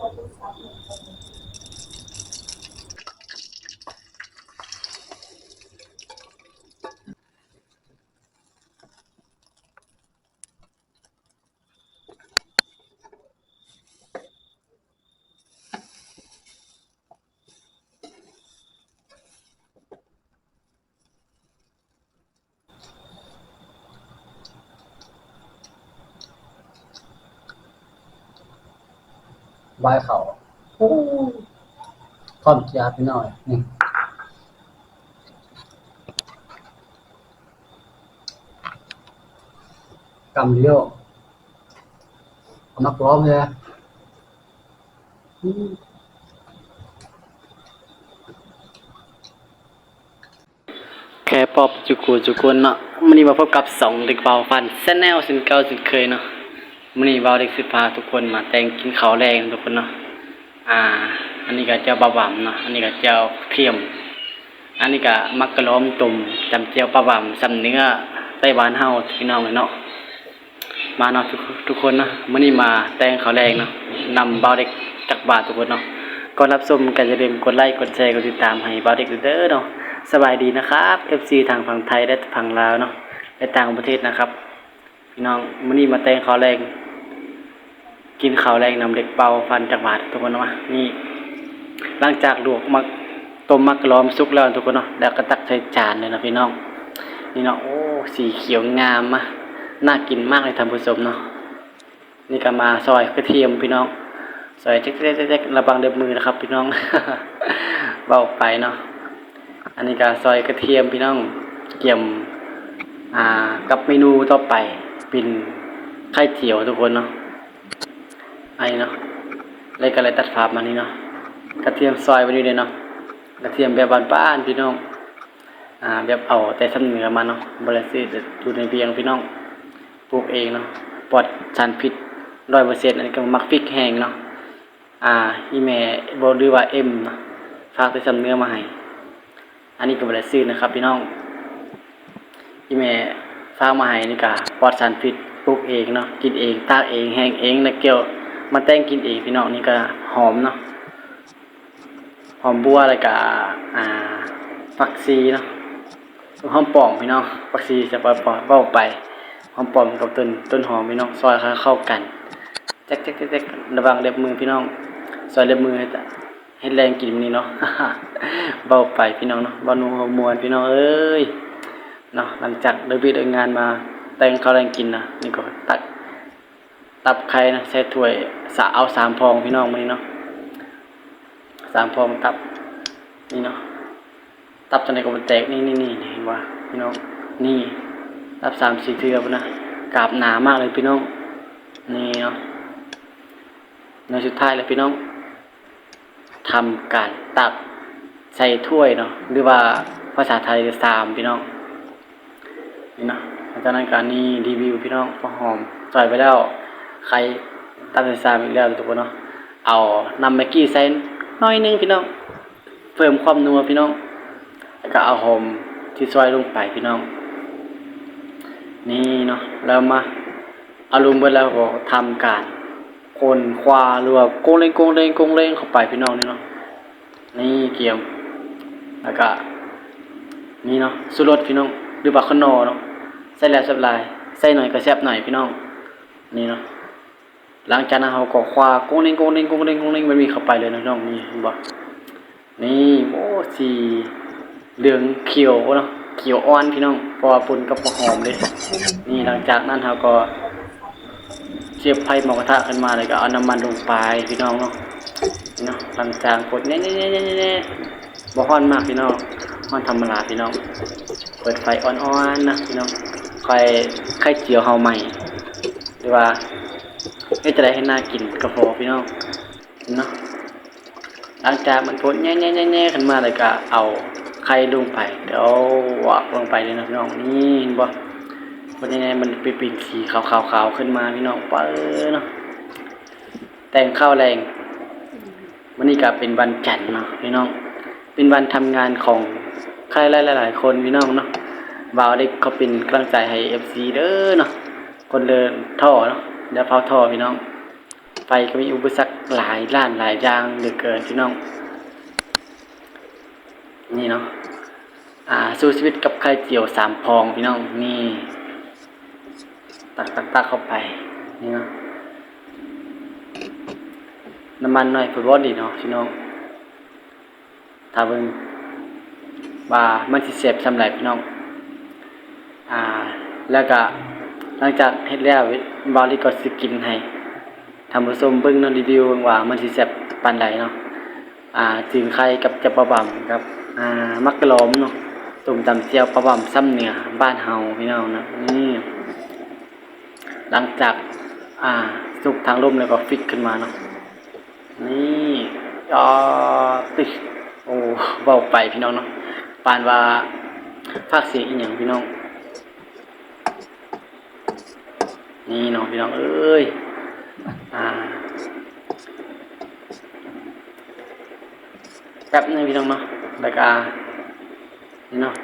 วา ยเขาโอ้ท่อนยาไปหน่อยนี่กำเลี้ยวเอานักร้องเลยอืมแค่ปอบจุกูจุกุนเนาะมื้อนี้มาพบกับสองเด็กเบาฟันแซนแนลสินเก่าสินเคยเนาะ มื้อนี้เบาเด็กสิพาทุกคนมาแต่งกินข้าวแรงทุกคนเนาะ อ่า อันนี้ก็เจ้าบะหว่ำเนาะ อันนี้ก็เจ้าเทียม อันนี้ก็มักกะล้อมตุ่มจำเจียวปลาหว่ำสำเนื้อไต้หวานเฮาพี่น้องเลยเนาะ มาเนาะทุกทุกคนเนาะมื้อนี้มาแต่งข้าวแรงเนาะนำเบาเด็กจักบาททุกคนเนาะก่อนรับชมก็อย่าลืมกดไลค์กดแชร์กดติดตามให้เบาเด็กเด้อเนาะ สบายดีนะครับ FC ทางฝั่งไทยและฝั่งลาวเนาะ และต่างประเทศนะครับ พี่น้องมื้อนี้มาแต่งข้าวแรง กินข้าวแรงนำเด็กเป่าฟันจากบาททุกคนเนาะนี่หลังจากลวกมักต้มมักล้อมสุกแล้วทุกคนเนาะแล้วก็ตักใส่จานเลยนะพี่น้อง นี่เนาะโอ้สีเขียวงามมะน่ากินมากเลยท่านผู้ชมเนาะนี่ก็มาซอยกระเทียมพี่น้องซอยเจ๊กๆระวังเด็บมือนะครับ พี่น้องเบาไปเนาะอันนี้ก็ซอยกระเทียมพี่น้องเกี่ยมอ่ากับเมนูต่อไปเป็นไข่เจียวทุกคนเนาะ อันนี้เนาะเลยก็เลยตัดภาพมานี่เนาะกระเทียมซอยไว้นี่เลยเนาะกระเทียมแบบบ้านๆพี่น้องอ่าแบบเอาแต่สำเนือมาเนาะบริสุทธิ์อยู่ในเบียงพี่น้องปลูกเองเนาะปลอดสารพิษร้อยเปอร์เซ็นต์อันนี้ก็มักพริกแห้งเนาะอ่าอีแม่บหรือว่าเอ็มเนาะฝากแต่สำเนือมาให้อันนี้ก็บริซื้อนะครับพี่น้องที่แม่ฝากมาให้นี่ก็ปลอดสารพิษปลูกเองเนาะกินเองตากเองแห้งเองแล้วเกี่ยว มาแต่งกินเองพี่น้องนี่ก็หอมเนาะหอมบัวแล้วก็อ่าผักซีเนาะหอมปอมพี่น้องผักซีจะปล่อยปล่อยเบ้าไปหอมปอมกับต้นต้นหอมพี่น้องซอยเข้ากันแจ๊กแจ๊กแจ๊กระวังเล็บมือพี่น้องซอยเล็บมือให้ตะให้แรงกินนี้เนาะเบาไปพี่น้องเนาะเบาหนูหมวนพี่น้องเอ้ยเนาะหลังจากเดินวิดเดินงานมาแต่งข้าแรงกินนะนี่ก็ตัก ตับไข่นะใส่ถ้วยสะเอาสามพองพี่น้องมันนี้เนาะสามพองตับนี่เนาะตับจนไหนก็มันแตกนี่นี่นี่เห็นว่าพี่น้องนี่ตับสามสี่เทือบนะกราบหนามากเลยพี่น้องนี่เนาะในสุดท้ายเลยพี่น้องทำการตักใส่ถ้วยเนาะหรือว่าภาษาไทยสามพี่น้องนี่เนาะหลังจากนั้นการนี้รีวิวพี่น้องพอหอมใส่ไปแล้ว ใครตักใส่ามอีกแล้วทุกคนเนาะเอานำแม็กกี้ใส่น้อยนึงพี่น้องเพิ่มความนัวพี่น้องแล้วก็เอาหอมที่ซอยลงไปพี่น้อง นี่เนาะแล้วมาอารวมไปแล้วก็ทำการคนควาหรือว่าโกงเลงโกงเลงโกงเลงเข้าไปพี่น้องนี่เนาะนี่เกียวแล้วก็นี่เนาะสุรสพี่น้องหรือว่าขนอเนาะใส่แล้วสับลายใส่หน่อยก็แซ่บหน่อยพี่น้องนี่เนาะ หลังจากนั้นเราก็ควาโกงเลงโกงเลงโกงเลงโกงเลงมันมีเข้าไปเลยนะพี่น้องนี่เห็นบ่นี่โอ้สีเหลืองเขียวเนาะเขียวอ่อนพี่น้องพราะว่าปุ่นกับหอมเลย นี่หลังจากนั้นเราก็เสียบไฟหมอกระทะขึ้นมาเลยก็เอาน้ำมันลงไปพี่น้องเนาะนี่เนาะหลังจากกดเน่เน่เน่เน่เน่บ่ฮ้อนมากพี่น้องฮ้อนธรรมดาพี่น้อง เปิดไฟอ่อนๆนะพี่น้องไฟไข่เจียวเฮาใหม่หรือว่า ให้จะได้ให้น่ากินกระพาะพี่น้องเนาะหลังจากมันกดแน่แน่แน่แน่ขึ้นมาเลยก็เอาไข่ลงไปเดี๋ยววากลงไปเลยนะพี่น้องนี่เห็นบ่วันนี้มันเป็นปิ่นสีขาวๆๆขึ้นมาพี่น้องเป้อเนาะแต่งข้าวแรงวันนี้ก็เป็นวันจันทร์เนาะพี่น้อง เป็นวันทำงานของใครหลายๆคนพี่น้องเนาะบ่าวเด็กก็เป็นกำลังใจให้เอฟซีเด้อเนาะคนเดินท่อเนาะ เดี๋ยวเผาท่อพี่น้อง ไฟก็มีอุปสรรคหลายล้านหลายอย่างเหลือเกินพี่น้อง นี่เนาะอ่าสู้ชีวิตกับไข่เจียวสามพองพี่น้องนี่ ตักตักตักเข้าไปนี่เนาะน้ำมันหน่อยฟุตบอลดีเนาะพี่น้องถ้าเบิ่งว่ามันสิเสพสำหรับพี่น้อง อ่า แล้วก็ หลังจากเฮ็ดแล้วบาลีก็สิกินให้ทำผสมเบิ่งนรีวิวว่ามันสิแซ่บปานใดเนาะอ่าจึงไข่กับจะปลาบ่ำครับอ่ามักกะลอมเนาะต้มตำเจียวปลาบ่ำซ้ำเหนือบ้านเฮาพี่น้องนะนี่หลังจากอ่าสุกทางลมแล้วก็ฟิตขึ้นมาเนาะนี่อ๋อติโอ้เบาไปพี่น้องเนาะปานว่าภาคเสียงอีหยังพี่น้อง นี่เนาะพี่น้องเอ้ยอ่าแป๊บนึงพี่น้องเนาะแล้วก็นี่เนาะ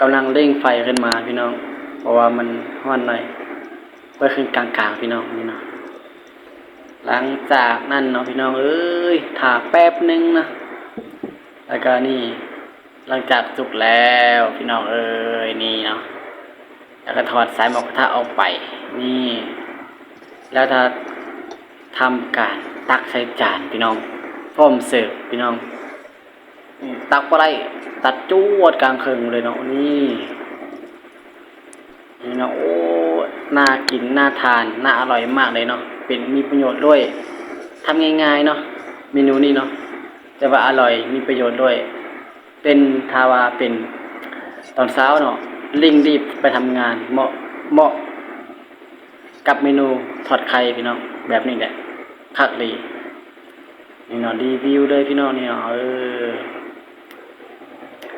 กำลังเร่งไฟขึ้นมาพี่น้อง เพราะว่ามันร้อนหน่อยเพื่อขึ้นกลางๆพี่น้องนี่เนาะหลังจากนั้นเนาะพี่น้องเอ้ยถาแป๊บนึงนะแล้วก็นี่ หลังจากสุกแล้วพี่น้องเอ้ยนี่เนาะแล้วก็ถอดสายหมอกกระทะออกไป นี่ แล้วถ้าทำการตักใส่จานพี่น้องพร้อมเสิร์ฟพี่น้องตักก็ได้ตัดจวดกลางเคิงเลยเนาะนี่นี่เนาะโอ้น่ากินน่าทานน่าอร่อยมากเลยเนาะเป็นมีประโยชน์ด้วยทำง่ายๆเนาะเมนูนี้เนาะจะว่าอร่อยมีประโยชน์ด้วย เป็นทาวาเป็นตอนเช้าเนาะลิงรีบไปทำงานเหมาะเหมาะ กับเมนูทอดไข่พี่น้องแบบนี้แหละคักดีนี่เนาะรีวิวเลยพี่น้องนี่เนาะเออ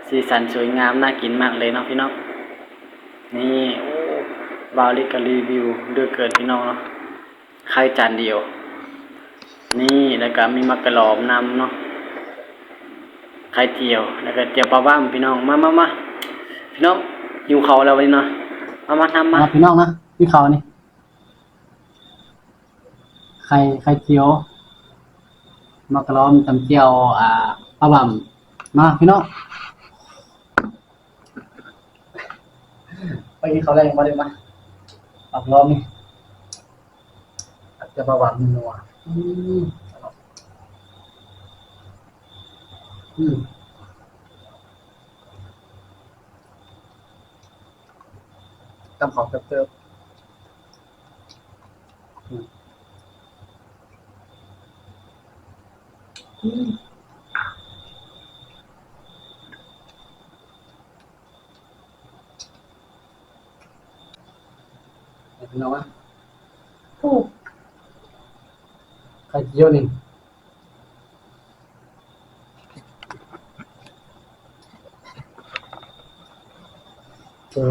สีสันสวยงามน่ากินมากเลยเนาะพี่น้องนี่โอ้บาวลิกรีวิวเดือเกินพี่น้องเนาะไข่จานเดียว นี่แล้วก็มีมักกะหลอมนำเนาะไข่เจียวแล้วก็เจียวปลาบ้ามพี่น้องมามามาพี่น้องอยู่เขาแล้ววันนี้เนาะมามาทำมามาพี่น้องนะพี่เขานี่ ไข่ไข่เจียวมะกะลอมตำเจียวอ่าปลาบ่ำมาพี่น้องไปกินข้าวแรงมาเลยมาปลากะลอมนี่จะปลาบ่ำนัวอืมอืมกำของเติบๆอืม อืมเห็นแล้ววะโอ้ไข่เจียวนี่โอ้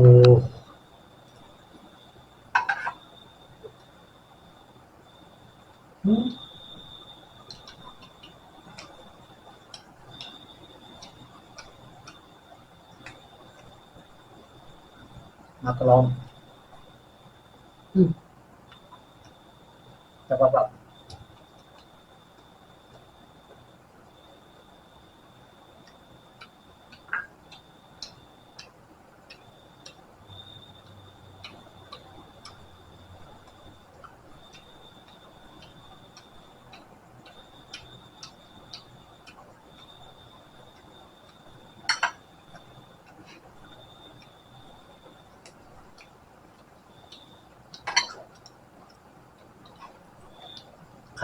อืม มากระลอง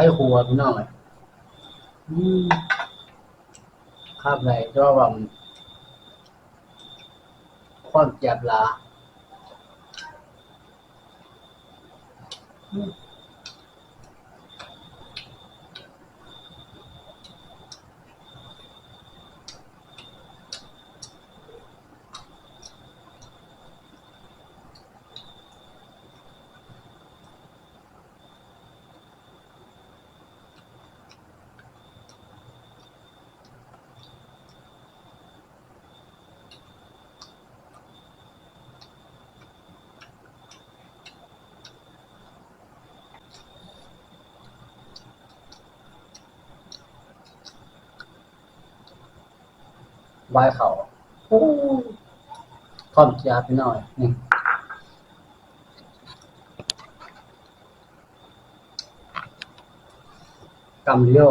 ไข่หัวพี่น้องเลยอืมข้ามไหนก็แบบความเจ็บลาอื บายเขาโอ้คอมจียาไปหน่อยนี่กำเดียว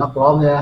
นักร้องเลย